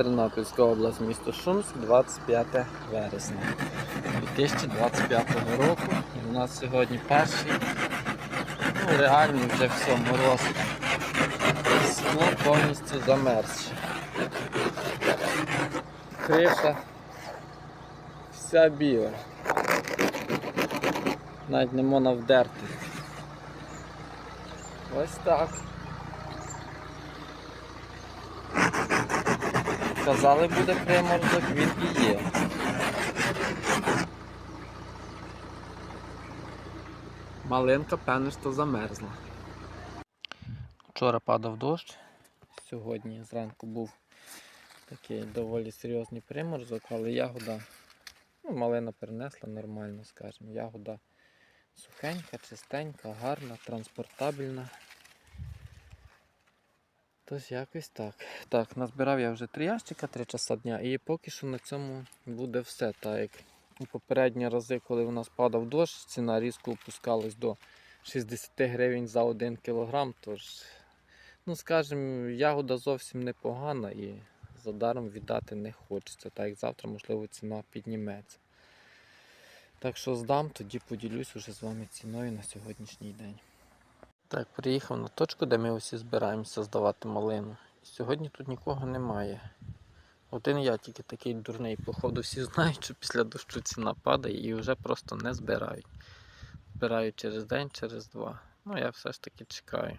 Тернопільська область, місто Шумськ, 25 вересня 2025 року. І у нас сьогодні перший, ну реальний вже все, мороз. Скло повністю замерзше. Криша вся біла. Навіть не можна вдерти. Ось так. Казали, буде приморозок, він і є. Малинка, певно, що замерзла. Вчора падав дощ, сьогодні зранку був такий доволі серйозний приморозок, але ягода, ну, малина перенесла нормально, скажімо. Ягода сухенька, чистенька, гарна, транспортабельна. Тож якось так. Так, назбирав я вже три ящика, три часа дня, і поки що на цьому буде все. Так як у попередні рази, коли у нас падав дощ, ціна різко опускалась до 60 гривень за 1 кілограм. Тож, ну скажімо, ягода зовсім непогана і за даром віддати не хочеться. Так як завтра, можливо, ціна підніметься. Так що здам, тоді поділюсь уже з вами ціною на сьогоднішній день. Так, приїхав на точку, де ми усі збираємося здавати малину. Сьогодні тут нікого немає. Один я тільки такий дурний, походу, всі знають, що після дощу ціна падає і вже просто не збирають. Збирають через день, через два. Ну я все ж таки чекаю.